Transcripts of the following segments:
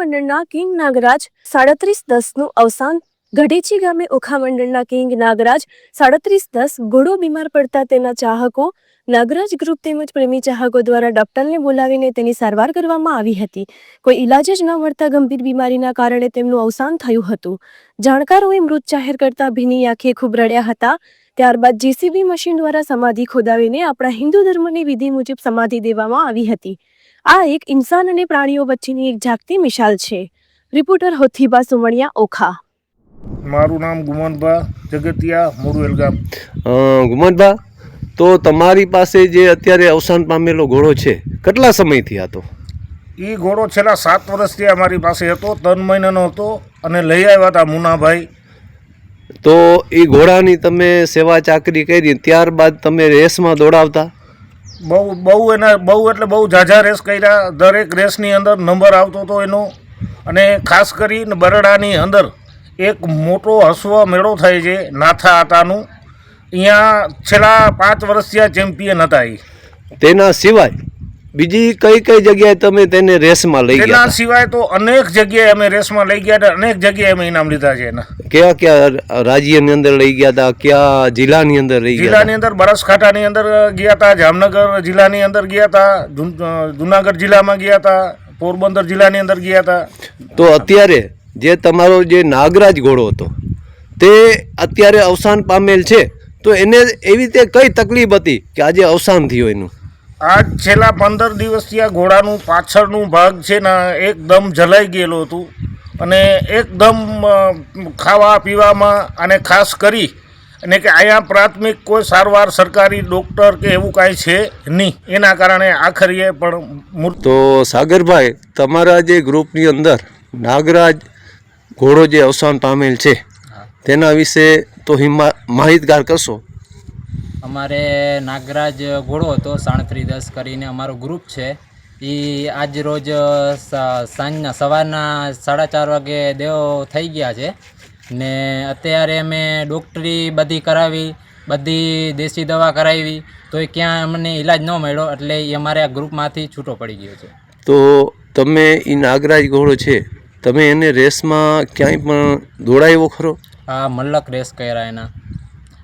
મંડળના કિંગ નાગરાજ સાડત્રીસ દસનું અવસાન ગઢેચી ગામે ઓખા મંડળના કિંગ નાગરાજ સાડત્રીસ દસ ઘોડો બીમાર પડતા તેના ચાહકો નાગરાજ ગ્રુપ તેમજ પ્રેમી ચાહકો દ્વારા ડોક્ટરને બોલાવીને તેની સારવાર કરવામાં આવી હતી. કોઈ ઇલાજ જ ન મળતા ગંભીર બીમારીના કારણે તેમનું અવસાન થયું હતું. જાણકારોએ મૃત જાહેર કરતા ભીની આંખે ખૂબ રડ્યા હતા. ત્યારબાદ જેસીબી મશીન દ્વારા સમાધિ ખોદાવીને આપણા હિન્દુ ધર્મની વિધિ મુજબ સમાધિ દેવામાં આવી હતી. આ એક ઇન્સાન અને પ્રાણીઓ વચ્ચેની એક જાગતી મિસાલ છે. રિપોર્ટર હોથીબા સુમણિયા ઓખા. મારું નામ ગુમનભા જગતિયા મોરુએલ ગામ ગુમનભા તો તમારી પાસે જે અત્યારે અવસાન પામેલો ઘોડો છે કેટલા સમયથી હતો એ ઘોડો છેલ્લા સાત વર્ષથી અમારી પાસે હતો ત્રણ મહિનાનો હતો અને લઈ આવ્યા હતા મુનાભાઈ. તો એ ઘોડાની તમે સેવા ચાકરી કરી ત્યારબાદ તમે રેસમાં દોડાવતા? બહુ બહુ એના, બહુ એટલે બહુ ઝાઝા રેસ કર્યા. દરેક રેસની અંદર નંબર આવતો હતો એનો. અને ખાસ કરીને બરડાની અંદર એક મોટો હસવો મેળો થાય છે નાથા આટાનું. અહીંયા છેલ્લા પાંચ વર્ષથી આ ચેમ્પિયન હતા એ. તેના સિવાય બીજી કઈ કઈ જગ્યાએ તમે તેને રેસમાં લઈ ગયા એના સિવાય તો અનેક જગ્યાએ અમે રેસમાં લઈ ગયા હતા. અનેક જગ્યાએ અમે ઇનામ લીધા છે એના. કયા કયા રાજ્યની અંદર લઈ ગયા હતા? કયા જિલ્લાની અંદર લઈ ગયા જિલ્લાની અંદર બનાસકાંઠાની અંદર ગયા હતા જામનગર જિલ્લાની અંદર ગયા હતા જુનાગઢ જિલ્લામાં ગયા હતા પોરબંદર જિલ્લાની અંદર ગયા હતા હતા. તો અત્યારે જે તમારો જે નાગરાજ ઘોડો હતો તે અત્યારે અવસાન પામેલ છે. તો એને એવી રીતે કઈ તકલીફ હતી કે આજે અવસાન થયું એનું? આજ છેલ્લા પંદર દિવસથી આ ઘોડાનું પાછળનું ભાગ છે ને એકદમ જલાઈ ગયેલું હતું. અને એકદમ ખાવા પીવામાં અને ખાસ કરી અને કે અહીંયા પ્રાથમિક કોઈ સારવાર સરકારી ડૉક્ટર કે એવું કાંઈ છે નહીં. એના કારણે આખરીએ પણ તો સાગરભાઈ તમારા જે ગ્રુપની અંદર નાગરાજ ઘોડો જે અવસાન પામેલ છે તેના વિશે તો હિમા માહિતગાર કરશો? અમારે નાગરાજ ઘોડો હતો સાણત્રી દસ કરીને અમારો ગ્રુપ છે. એ આજ રોજ સાંજના સવારના સાડા ચાર વાગે દેવો થઈ ગયા છે. ને અત્યારે અમે ડૉક્ટરી બધી કરાવી બધી દેશી દવા કરાવી તો એ ક્યાં અમને ઈલાજ ન મળ્યો એટલે એ અમારે આ ગ્રુપમાંથી છૂટો પડી ગયો છે. તો તમે એ નાગરાજ ઘોડો છે તમે એને રેસમાં ક્યાંય પણ દોડાવ્યો ખરો? આ મલ્લક રેસ કર્યા એના.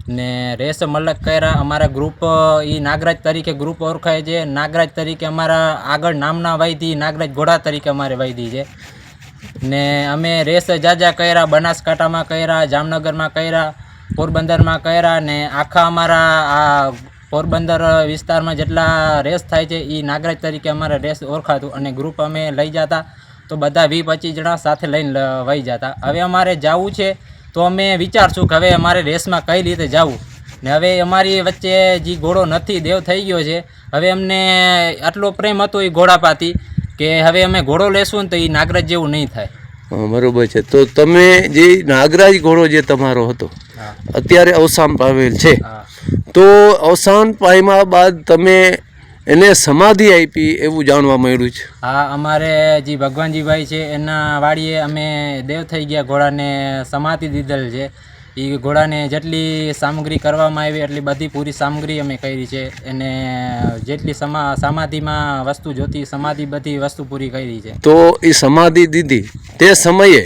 ને રેસ મલક કર્યા. અમારા ગ્રુપ એ નાગરાજ તરીકે ગ્રુપ ઓળખાય છે. નાગરાજ તરીકે અમારા આગળ નામના વૈદી નાગરાજ ઘોડા તરીકે અમારે વૈદી છે. ને અમે રેસ જાજા કર્યા, બનાસકાંઠામાં કર્યા, જામનગરમાં કર્યા, પોરબંદરમાં કર્યા ને આખા અમારા આ પોરબંદર વિસ્તારમાં જેટલા રેસ થાય છે એ નાગરાજ તરીકે અમારે રેસ ઓળખાતું અને ગ્રુપ અમે લઈ જતા. તો બધા વી પચીસ જણા સાથે લઈને વહી જતા. હવે અમારે જવું છે તો અમે વિચારશું કે હવે અમારે રેસમાં કઈ રીતે જવું? ને હવે અમારી વચ્ચે જે ઘોડો નથી દેવ થઈ ગયો છે. હવે અમને આટલો પ્રેમ હતો એ ઘોડા પાતી કે હવે અમે ઘોડો લેશું ને તો એ નાગરાજ જેવું નહીં થાય. બરોબર છે. તો તમે જે નાગરાજ ઘોડો જે તમારો હતો અત્યારે અવસાન પામેલ છે. તો અવસાન પામ્યા બાદ તમે એને સમાધિ આપી એવું જાણવા મળ્યું છે. હા અમારે જે ભગવાનજીભાઈ છે એના વાડીએ અમે દેવ થઈ ગયા ઘોડાને સમાધિ દીધેલ છે. એ ઘોડાને જેટલી સામગ્રી કરવામાં આવી એટલી બધી પૂરી સામગ્રી અમે કરી છે. એને જેટલી સમા સમાધિમાં વસ્તુ જોતી સમાધિ બધી વસ્તુ પૂરી કરી છે. તો એ સમાધિ દીધી. તે સમયે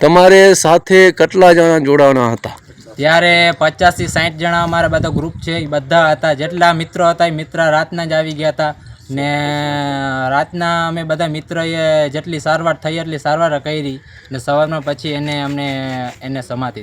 તમારે સાથે કેટલા જણા જોડાવાના હતા? ત્યારે પચાસથી સાઠ જણા અમારા બધા ગ્રુપ છે, એ બધા હતા. જેટલા મિત્રો હતા, એ મિત્ર રાતના જ આવી ગયા હતા. ને રાતના અમે બધા મિત્રએ જેટલી સારવાર થઈ એટલી સારવાર કરી. ને સવારમાં પછી એને અમને, એને સમાધિ